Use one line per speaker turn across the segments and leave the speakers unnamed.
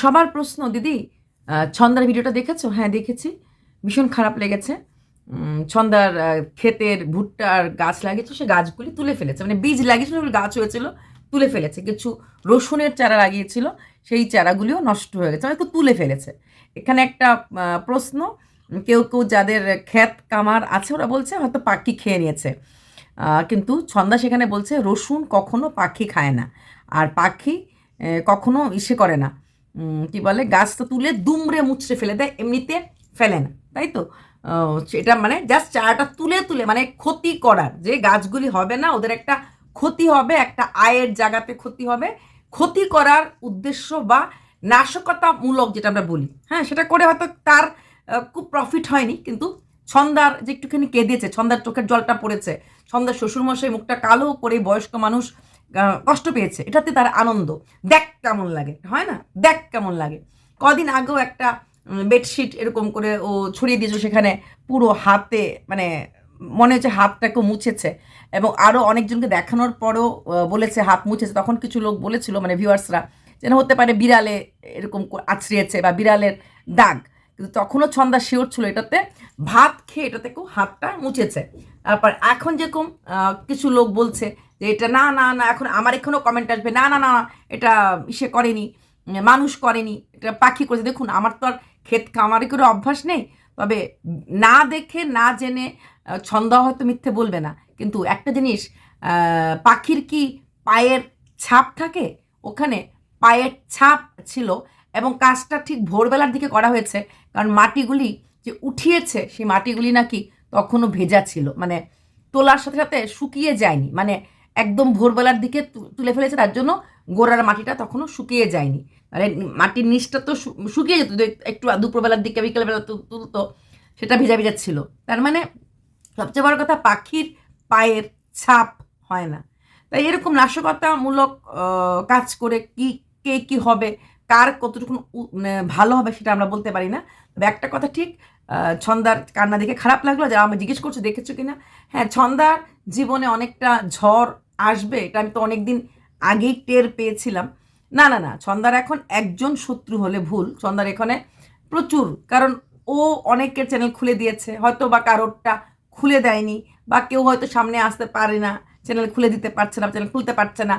সবার প্রশ্ন, দিদি ছন্দার ভিডিওটা দেখেছ? হ্যাঁ দেখেছি। ভীষণ খারাপ লেগেছে। ছন্দার ক্ষেতের ভুট্টার গাছ লাগিয়েছিল সে গাছগুলি তুলে ফেলেছে। মানে বীজ লাগিয়েছিল গাছ হয়েছিল, তুলে ফেলেছে। কিছু রসুনের চারা লাগিয়েছিল, সেই চারাগুলিও নষ্ট হয়ে গেছে হয়তো তুলে ফেলেছে। এখানে একটা প্রশ্ন, কেউ কেউ যাদের ক্ষেত কামার আছে, ওরা বলছে হয়তো পাখি খেয়ে নিয়েছে। কিন্তু ছন্দা সেখানে বলছে, রসুন কখনো পাখি খায় না। আর পাখি কখনো ইসে করে না। কি বলে গাছটা তুলে দুমড়ে মুচড়ে ফেলে দেয়, এমনিতে ফেলে না, তাই তো? সেটা মানে জাস্ট চারাটা তুলে তুলে মানে ক্ষতি করার, যে গাছগুলি হবে না, ওদের একটা ক্ষতি হবে, একটা আয়ের জায়গাতে ক্ষতি হবে। ক্ষতি করার উদ্দেশ্য বা নাশকতামূলক যেটা আমরা বলি হ্যাঁ সেটা করে হয়তো তার খুব প্রফিট হয়নি, কিন্তু ছন্দার যে একটুখানি কেঁদেছে, ছন্দার চোখের জলটা পড়েছে, ছন্দার শ্বশুরমশাই মুখটা কালো করে বয়স্ক মানুষ কষ্ট পেয়েছে। এটাতে তার আনন্দ। দেখ কেমন লাগে, হয় না? দেখ কেমন লাগে। কদিন আগেও একটা বেডশিট এরকম করে ও ছড়িয়ে দিয়েছে সেখানে পুরো হাতে মানে মনে হচ্ছে হাতটাকে মুছেছে। এবং আরও অনেকজনকে দেখানোর পরও বলেছে হাত মুছেছে। তখন কিছু লোক বলেছিল মানে ভিউয়ার্সরা যেন হতে পারে বিড়ালে এরকম আছড়িয়েছে বা বিড়ালের দাগ। কিন্তু তখনও ছন্দা শিওর ছিল এটাতে। ভাত খেয়ে এটাতে থেকেও হাতটা মুছেছে। তারপর এখন যেরকম কিছু লোক বলছে যে এটা না না না, এখন আমার এখানেও কমেন্ট আসবে, না না না, এটা ইসে করেনি, মানুষ করেনি, এটা পাখি করেছে। দেখুন, আমার তো আর ক্ষেত খামারি করে অভ্যাস নেই, তবে না দেখে, না জেনে ছন্দ হয়তো মিথ্যে বলবে না, কিন্তু একটা জিনিস পাখির কি পায়ের ছাপ থাকে? ওখানে পায়ের ছাপ ছিল এবং কাজটা ঠিক ভোরবেলার দিকে করা হয়েছে, কারণ মাটিগুলি যে উঠিয়েছে, সেই মাটিগুলি নাকি তখনও ভেজা ছিল মানে তোলার সাথে সাথে শুকিয়ে যায়নি মানে একদম ভোরবেলার দিকে তুলে ফেলেছে, তার জন্য গোড়ার মাটিটা তখনও শুকিয়ে যায়নি। মানে মাটির নিচটা তো শুকিয়ে যেত একটু দুপুরবেলার দিকে, বিকেলবেলা তুলতো, সেটা ভেজা ভেজা ছিল। তার মানে সবচেয়ে বড় কথা পাখির পায়ের ছাপ হয় না। তাই এরকম নাশকতামূলক কাজ করে কি, কে কি হবে, কার কতটুকু মানে ভালো হবে সেটা আমরা বলতে পারি না। তবে একটা কথা ঠিক ছন্দার কান্না দেখে খারাপ লাগল, যারা আমি জিজ্ঞেস করছ দেখেছ কিনা? হ্যাঁ ছন্দার জীবনে অনেকটা ঝড় আসবে, এটা আমি তো অনেকদিন আগেই টের পেয়েছিলাম। না না না ছন্দার এখন একজন শত্রু হলে ভুল ছন্দার এখানে প্রচুর, কারণ ও অনেকের চ্যানেল খুলে দিয়েছে, হয়তো বা কারোরটা খুলে দেয়নি, বা কেউ হয়তো সামনে আসতে পারে না চ্যানেল খুলে দিতে পারছে না চ্যানেল খুলতে পারছে না।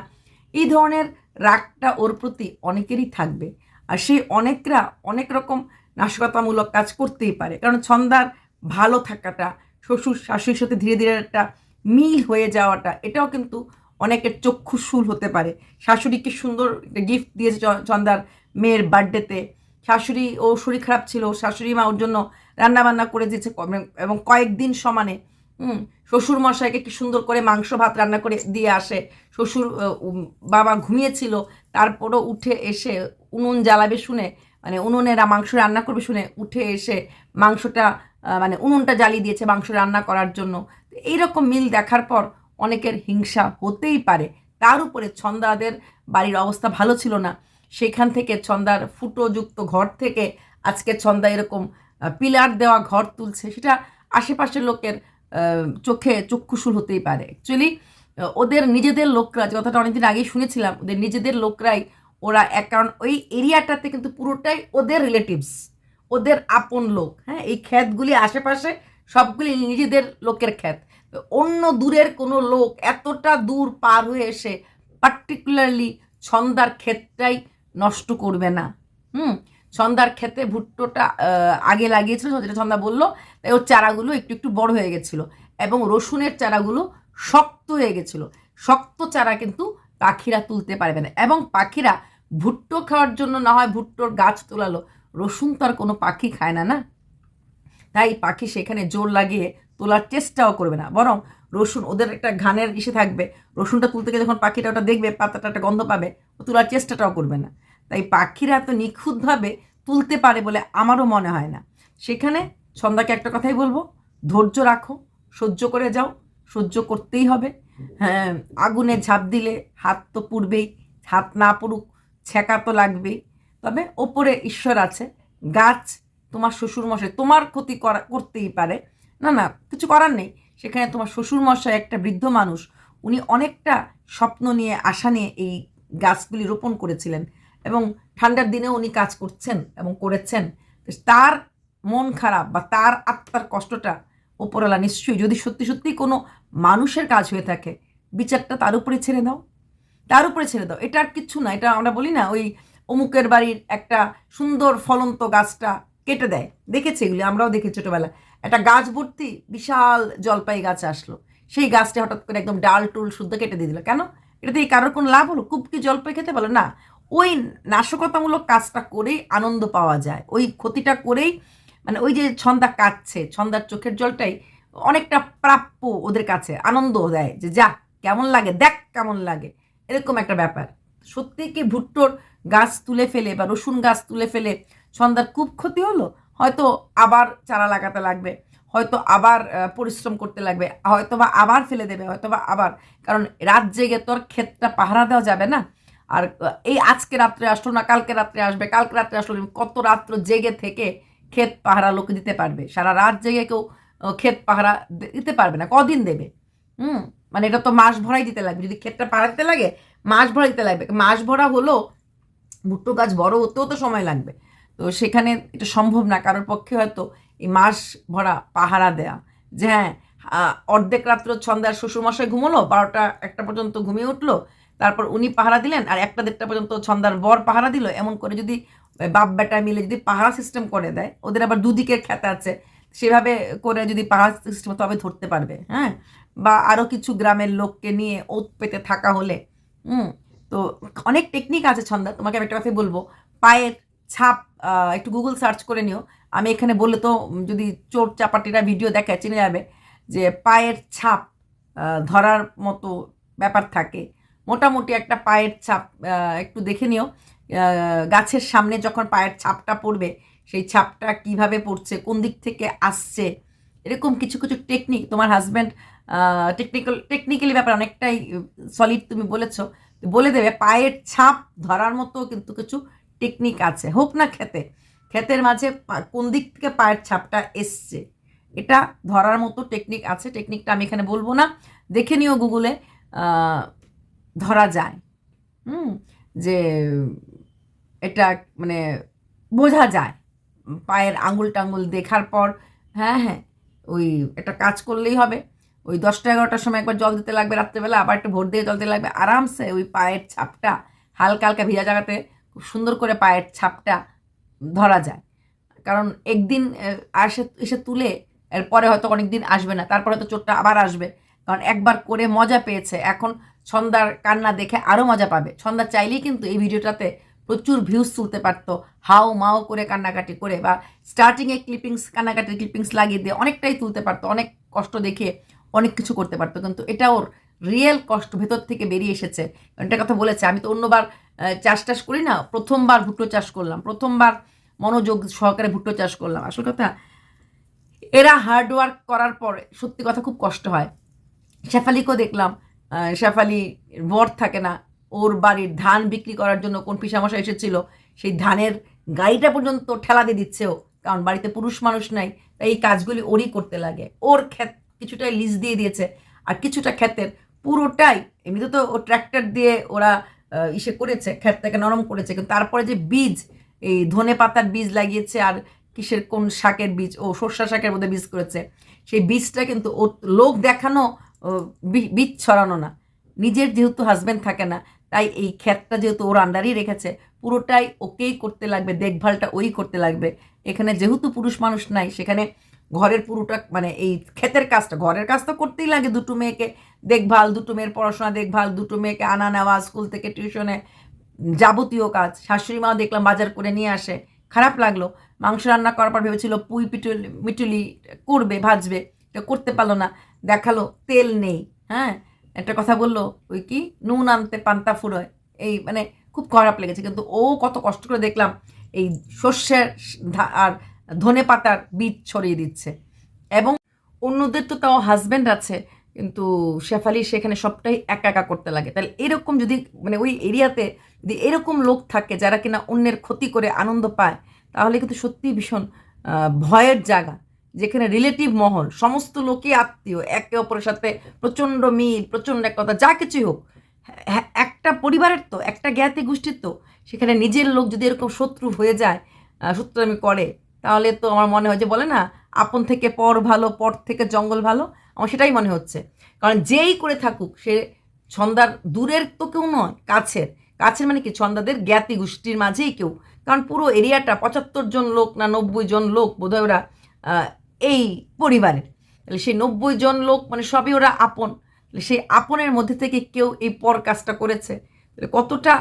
এই ধরনের রাগটা ওর প্রতি অনেকেরই থাকবে, আর সেই অনেকরা অনেক রকম নাশকতামূলক কাজ করতেই পারে, কারণ ছন্দার ভালো থাকাটা, শ্বশুর, শাশুড়ির সাথে ধীরে ধীরে একটা মিল হয়ে যাওয়াটা, এটাও কিন্তু অনেকের চক্ষুশুল হতে পারে। শাশুড়িকে সুন্দর গিফট দিয়েছে চন্দার মেয়ের বার্থডেতে শাশুড়ি, ও শরীর খারাপ ছিল, শাশুড়ি মা ওর জন্য রান্নাবান্না করে দিয়েছে এবং কয়েকদিন সমানে, হুম শ্বশুর মশাইকে কি সুন্দর করে মাংস ভাত রান্না করে দিয়ে আসে। শ্বশুর বাবা ঘুমিয়েছিল, তারপরও উঠে এসে উনুন জ্বালাবে শুনে মানে উনুনে রা- মাংস রান্না করবে শুনে উঠে এসে মাংসটা মানে উনুনটা জ্বালিয়ে দিয়েছে মাংস রান্না করার জন্য। এইরকম মিল দেখার পর অনেকের হিংসা হতেই পারে। তার উপরে ছন্দাদের বাড়ির অবস্থা ভালো ছিল না। সেখান থেকে ছন্দার ফুটোযুক্ত ঘর থেকে আজকে ছন্দা এরকম পিলার দেওয়া ঘর তুলছে। সেটা আশেপাশের লোকের চোখে চক্ষুশুল হতেই পারে। অ্যাকচুয়ালি ওদের নিজেদের লোকরা, যে কথাটা অনেকদিন আগেই শুনেছিলাম, ওদের নিজেদের লোকরাই ওরা এক, কারণ ওই এরিয়াটাতে কিন্তু পুরোটাই ওদের রিলেটিভস ওদের আপন লোক হ্যাঁ? এই ক্ষেতগুলি আশেপাশে সবগুলি নিজেদের লোকের ক্ষেত তো অন্য দূরের কোনো লোক এতটা দূর পার হয়ে এসে পার্টিকুলারলি ছন্দার ক্ষেতটাই নষ্ট করবে না। হুম? ছন্দার ক্ষেতে ভুট্টোটা আগে লাগিয়েছিল, যেটা ছন্দা বলল, তাই ওর চারাগুলো একটু একটু বড় হয়ে গেছিল এবং রসুনের চারাগুলো শক্ত হয়ে গেছিল। শক্ত চারা কিন্তু পাখিরা তুলতে পারবে না এবং পাখিরা ভুট্টো খাওয়ার জন্য না হয় ভুট্টোর গাছ তোলালো রসুন তো আর কোনো পাখি খায় না না? তাই পাখি সেখানে জোর লাগিয়ে তোলার চেষ্টাও করবে না। বরং রসুন, ওদের একটা ঘানের ইসে থাকবে। রসুনটা তুলতে গেলে যখন পাখিটা ওটা দেখবে, পাতাটা একটা গন্ধ পাবে ও তোলার চেষ্টাটাও করবে না। তাই পাখিরা এত নিখুঁতভাবে তুলতে পারে বলে আমারও মনে হয় না। সেখানে সন্ধ্যাকে একটা কথাই বলব, ধৈর্য রাখো, সহ্য করে যাও, সহ্য করতেই হবে। হ্যাঁ আগুনে ঝাঁপ দিলে হাত তো পুড়বেই, হাত না পড়ুক, ছ্যাঁকা তো লাগবেই। তবে ওপরে ঈশ্বর আছে, গাছ তোমার শ্বশুর মশাই তোমার ক্ষতি করা, করতেই পারে। না না, কিছু করার নেই। সেখানে তোমার শ্বশুর মশাই একটা বৃদ্ধ মানুষ, উনি অনেকটা স্বপ্ন নিয়ে, আশা নিয়ে এই গাছগুলি রোপণ করেছিলেন এবং ঠান্ডার দিনেও উনি কাজ করছেন এবং করেছেন। তার মন খারাপ বা তার আত্মার কষ্টটা ওপরওয়ালা নিশ্চয়ই। যদি সত্যি সত্যি কোনো মানুষের কাজ হয়ে থাকে, বিচারটা তার উপরে ছেড়ে দাও। তার উপরে ছেড়ে দাও। এটা আর কিচ্ছু না, এটা আমরা বলি না, ওই অমুকের বাড়ির একটা সুন্দর ফলন্ত গাছটা কেটে দেয়। দেখেছি এগুলি, আমরাও দেখেছি ছোটোবেলায়। একটা গাছ ভর্তি বিশাল জলপাই গাছ আসলো। সেই গাছটা হঠাৎ করে একদম ডাল টুল শুদ্ধ কেটে দিয়ে দিল। কেন? এটাতে কারোর কোনো লাভ হলো? খুব কি জলপাই খেতে পারল না, ওই নাশকতামূলক কাজটা করেই আনন্দ পাওয়া যায়। ওই ক্ষতিটা করেই মানে ওই যে ছন্দা কাটছে, ছন্দার চোখের জলটাই অনেকটা প্রাপ্য ওদের কাছে আনন্দ দেয় যে, যা, কেমন লাগে, দেখ কেমন লাগে। এরকম একটা ব্যাপার। সত্যি কি ভুট্টোর গাছ তুলে ফেলে বা রসুন গাছ তুলে ফেলে সন্ধ্যার খুব ক্ষতি হলো? হয়তো আবার চারা লাগাতে লাগবে, হয়তো আবার পরিশ্রম করতে লাগবে হয়তো বা আবার ফেলে দেবে হয়তো বা আবার। কারণ রাত জেগে তোর ক্ষেতটা পাহারা দেওয়া যাবে না। আর এই আজকে রাত্রে আসলো না, কালকে রাত্রে আসবে, কালকে রাত্রে আসলো কত রাত্র জেগে থেকে ক্ষেত পাহারা লোকে দিতে পারবে? সারা রাত জেগে কেউ ক্ষেত পাহারা দিতে পারবে না। কদিন দেবে? হুম মানে এটা তো মাস ভরাই দিতে লাগবে। যদি ক্ষেতটা পাহারা দিতে লাগে মাস ভরা দিতে লাগবে। মাস ভরা হলো ভুট্টো গাছ বড় হতেও তো সময় লাগবে। তো সেখানে এটা সম্ভব না, কারোর পক্ষে হয়তো এই মাস ভরা পাহারা দেয়া। যে হ্যাঁ অর্ধেক রাত্র ছন্দার শ্বশুরমশাই ঘুমোলো, বারোটা একটা পর্যন্ত ঘুমিয়ে উঠল, তারপর উনি পাহারা দিলেন আর একটা দেড়টা পর্যন্ত ছন্দার বর পাহারা দিল। এমন করে যদি বাপ বেটা মিলে যদি পাহারা সিস্টেম করে দেয়, ওদের আবার দুদিকের খ্যাত আছে। সেভাবে করে যদি পাহারা সিস্টেম তবে ধরতে পারবে হ্যাঁ? বা আরও কিছু গ্রামের লোককে নিয়ে ওত পেতে থাকা হলে হুম, তো অনেক টেকনিক আছে ছন্দা, তোমাকে আমি একটা কথাই বলব। পায়ের ছাপ একটু গুগল সার্চ করে নিও। আমি এখানে বললে তো যদি চোর চাপাটিরা ভিডিও দেখে, চিনে যাবে যে পায়ের ছাপ ধরার মতো ব্যাপার থাকে। মোটামুটি একটা পায়ের ছাপ একটু দেখে নিও। গাছের সামনে যখন পায়ের ছাপটা পড়বে, সেই ছাপটা কীভাবে পড়ছে, কোন দিক থেকে আসছে এরকম কিছু কিছু টেকনিক তোমার হাজব্যান্ড টেকনিক্যাল টেকনিক্যালি ব্যাপার অনেকটাই সলিড তুমি বলেছ। বলে দেবে, পায়ের ছাপ ধরার মতো কিন্তু কিছু টেকনিক আছে। হোক না খেতে ক্ষেতের মাঝে কোন দিক থেকে পায়ের ছাপটা এসছে, এটা ধরার মতো টেকনিক আছে। টেকনিকটা আমি এখানে বলব না। দেখে নিও গুগলে ধরা যায়। হুম, যে এটা মানে বোঝা যায়। পায়ের আঙুল টাঙ্গুল দেখার পর হ্যাঁ হ্যাঁ। ওই একটা কাজ করলেই হবে। ওই দশটা এগারোটার সময় একবার জল দিতে লাগবে রাত্রেবেলা, আবার একটু ভোর দিয়ে জল দিতে লাগবে। আরামসে ওই পায়ের ছাপটা হালকা হালকা ভিজা জায়গাতে খুব সুন্দর করে পায়ের ছাপটা ধরা যায়। কারণ একদিন আসে এসে তুলে এরপরে হয়তো অনেক দিন আসবে না, তারপরে হয়তো চোটটা আবার আসবে। কারণ একবার করে মজা পেয়েছে। এখন ছন্দার কান্না দেখে আরও মজা পাবে। ছন্দা চাইলেই কিন্তু এই ভিডিওটাতে প্রচুর ভিউজ তুলতে পারতো। হাও মাও করে কান্নাকাটি করে বা স্টার্টিংয়ে ক্লিপিংস কান্নাকাটির ক্লিপিংস লাগিয়ে দিয়ে অনেকটাই তুলতে পারতো, অনেক কষ্ট দেখে অনেক কিছু করতে পারতো। কিন্তু এটা ওর রিয়েল কষ্ট ভেতর থেকে বেরিয়ে এসেছে। এটা কথা বলেছে, আমি তো অন্যবার চাষ টাস করি না, প্রথমবার ভুট্টো চাষ করলাম, প্রথমবার মনোযোগ সহকারে ভুট্টো চাষ করলাম। আসল কথা, এরা হার্ড ওয়ার্ক করার পরে সত্যি কথা খুব কষ্ট হয়। শেফালিকেও দেখলাম শেফালি বর থাকে না ওর বাড়ির ধান বিক্রি করার জন্য কোন পিসামশা এসেছিল, সেই ধানের গাড়িটা পর্যন্ত ঠেলা দিয়ে দিচ্ছে ও, কারণ বাড়িতে পুরুষ মানুষ নাই, তাই এই কাজগুলি ওরই করতে লাগে। ওর ক্ষেত কিছুটাই লিজ দিয়ে দিয়েছে, আর কিছুটা ক্ষেতের পুরোটাই, এমনিতে তো ও ট্র্যাক্টর দিয়ে ওরা ইসে করেছে, ক্ষেতটাকে নরম করেছে, কিন্তু তারপরে যে বীজ, এই ধনে পাতার বীজ লাগিয়েছে আর কিসের কোন শাকের বীজ, ও সর্ষা শাকের মধ্যে বীজ করেছে, সেই বীজটা কিন্তু ও লোক দেখানো বীজ ছড়ানো না। নিজের যেহেতু হাজব্যান্ড থাকে না তাই এই ক্ষেতটা যেহেতু ওর আন্ডারই রেখেছে, পুরোটাই ওকেই করতে লাগবে, দেখভালটা ওই করতে লাগবে। এখানে যেহেতু পুরুষ মানুষ নাই, সেখানে ঘরের পুরোটা মানে এই ক্ষেতের কাজটা, ঘরের কাজ তো করতেই লাগে দুটো মেয়েকে। দেখভাল, দুটো মেয়ের পড়াশোনা, দেখভাল, দুটো মেয়েকে আনা নেওয়া, স্কুল থেকে টিউশনে যাবতীয় কাজ। শাশুড়ি মাও দেখলাম বাজার করে নিয়ে আসে, খারাপ লাগল। মাংস রান্না করার পর ভেবেছিল পুই পিটুলি, মিটুলি করবে, ভাজবে করতে পারল না, দেখাল তেল নেই হ্যাঁ? একটা কথা বলল, ওই কি, নুন আনতে পান্তা ফুরোয়। এই মানে খুব খারাপ লেগেছে, কিন্তু ও কত কষ্ট করে দেখলাম, এই শস্যের আর ধনে পাতার বীজ ছড়িয়ে দিচ্ছে। এবং অন্যদের তো তাও হাজব্যান্ড আছে, কিন্তু শেফালি সেখানে সবটাই একা একা করতে লাগে। তাহলে এরকম যদি মানে ওই এরিয়াতে যদি এরকম লোক থাকে যারা কিনা অন্যের ক্ষতি করে আনন্দ পায়, তাহলে কিন্তু সত্যিই ভীষণ ভয়ের জায়গা। যেখানে রিলেটিভ মহল সমস্ত লোকই আত্মীয় একে অপরের সাথে প্রচণ্ড মিল প্রচণ্ড কথা যা কিছুই হোক। একটা পরিবারের তো একটা জ্ঞাতি গোষ্ঠীর তো সেখানে নিজের লোক যদি এরকম শত্রু হয়ে যায় আহ, শত্রুতামি করে তাহলে তো আমার মনে হয় যে বলে না আপন থেকে পর ভালো পর থেকে জঙ্গল ভালো আমার সেটাই মনে হচ্ছে। কারণ যেই করে থাকুক সে ছন্দার দূরের তো কেউ নয় কাছের। কাছের মানে কি? ছন্দাদের জ্ঞাতি গোষ্ঠীর মাঝেই কেউ। কারণ পুরো এরিয়াটা পঁচাত্তর জন লোক না নব্বই জন লোক বোধহয় ওরা এই পরিবারের। তাহলে সেই নব্বই জন লোক মানে সবই ওরা আপন। সেই আপনের মধ্যে থেকে কেউ এই পর কাজটা করেছে। কতটা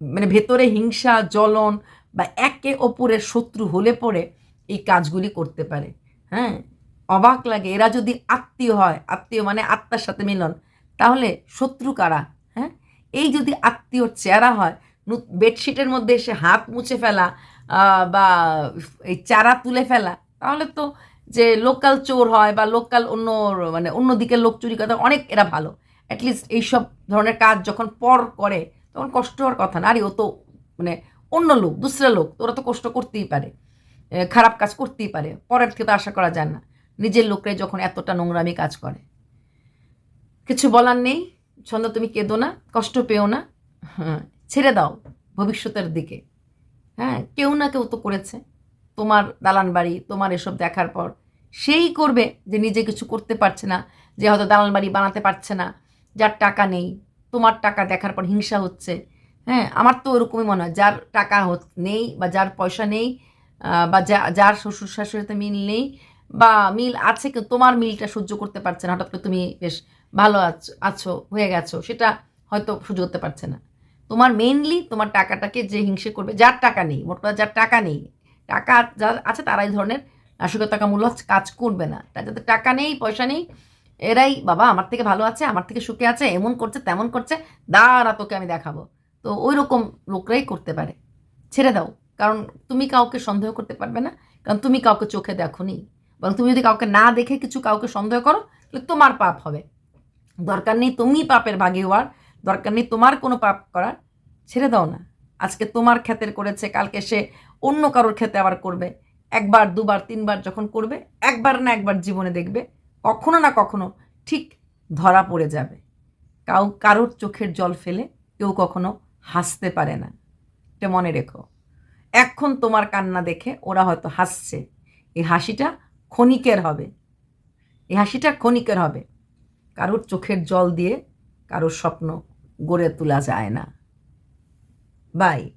মানে ভেতরে হিংসা, জ্বলন বা একে অপরের শত্রু হলে পরে এই কাজগুলি করতে পারে। হ্যাঁ? অবাক লাগে। এরা যদি আত্মীয় হয়, আত্মীয় মানে আত্মার সাথে মিলন, তাহলে শত্রু কারা? হ্যাঁ? এই যদি আত্মীয়র চেহারা হয় বেডশিটের মধ্যে এসে হাত মুছে ফেলা বা এই চারা তুলে ফেলা তাহলে তো যে লোকাল চোর হয় বা লোকাল অন্য মানে অন্য দিকের লোক চুরি করে অনেক এরা ভালো। অ্যাটলিস্ট এইসব ধরনের কাজ যখন পর করে, তখন কষ্ট হওয়ার কথা না। আরে ও তো মানে অন্য লোক, দুসরা লোক ওরা তো কষ্ট করতেই পারে। খারাপ কাজ করতেই পারে। পরের থেকে তো আশা করা যায় না। নিজের লোকরাই যখন এতটা নোংরামি কাজ করে। কিছু বলার নেই? ছন্দ, তুমি কেঁদো না, কষ্ট পেও না। হ্যাঁ ছেড়ে দাও ভবিষ্যতের দিকে। হ্যাঁ কেউ না কেউ তো করেছে। তোমার দালান বাড়ি, তোমার এসব দেখার পর। সেই করবে যে নিজে কিছু করতে পারছে না, যে হয়তো দালান বাড়ি বানাতে পারছে না, যার টাকা নেই, তোমার টাকা দেখার পর হিংসা হচ্ছে। হ্যাঁ আমার তো ওরকমই মনে হয়, যার টাকা নেই বা যার পয়সা নেই বা যা, যার শ্বশুর শাশুড়িতে মিল নেই, বা মিল আছে কিন্তু তোমার মিলটা সহ্য করতে পারছে না, হঠাৎ করে তুমি বেশ ভালো আছো আছো, হয়ে গেছো, সেটা হয়তো সহ্য করতে পারছে না। তোমার মেইনলি তোমার টাকাটাকে যে হিংসে করবে, যার টাকা নেই, মোট যার টাকা নেই টাকা যার আছে তারাই ধরনের নাশকতাকামূলক কাজ করবে না। তার যাদের টাকা নেই, পয়সা নেই, এরাই বাবা আমার থেকে ভালো আছে, আমার থেকে সুখে আছে, এমন করছে, তেমন করছে, দাঁড়া তোকে আমি দেখাবো। তো ওই রকম লোকরাই করতে পারে। ছেড়ে দাও। কারণ তুমি কাউকে সন্দেহ করতে পারবে না। কারণ তুমি কাউকে চোখে দেখো নি বরং তুমি যদি কাউকে না দেখে কিছু কাউকে সন্দেহ করো, তাহলে তোমার পাপ হবে। দরকার নেই তুমি পাপের ভাগী হওয়ার। দরকার নেই তোমার কোনো পাপ করার। ছেড়ে দাও না। আজকে তোমার ক্ষেতের করেছে, কালকে সে অন্য কারোর ক্ষেতে আবার করবে। একবার, দুবার, তিনবার যখন করবে, একবার না একবার জীবনে দেখবে, কখনো না কখনো ঠিক ধরা পড়ে যাবে। কাউ, কারোর চোখের জল ফেলে কেউ কখনো হাসতে পারে না। এটা মনে রেখো। এখন তোমার কান্না দেখে ওরা হয়তো হাসছে। এই হাসিটা ক্ষণিকের হবে। এই হাসিটা ক্ষণিকের হবে। কারোর চোখের জল দিয়ে কারোর স্বপ্ন গড়ে তোলা যায় না। বাই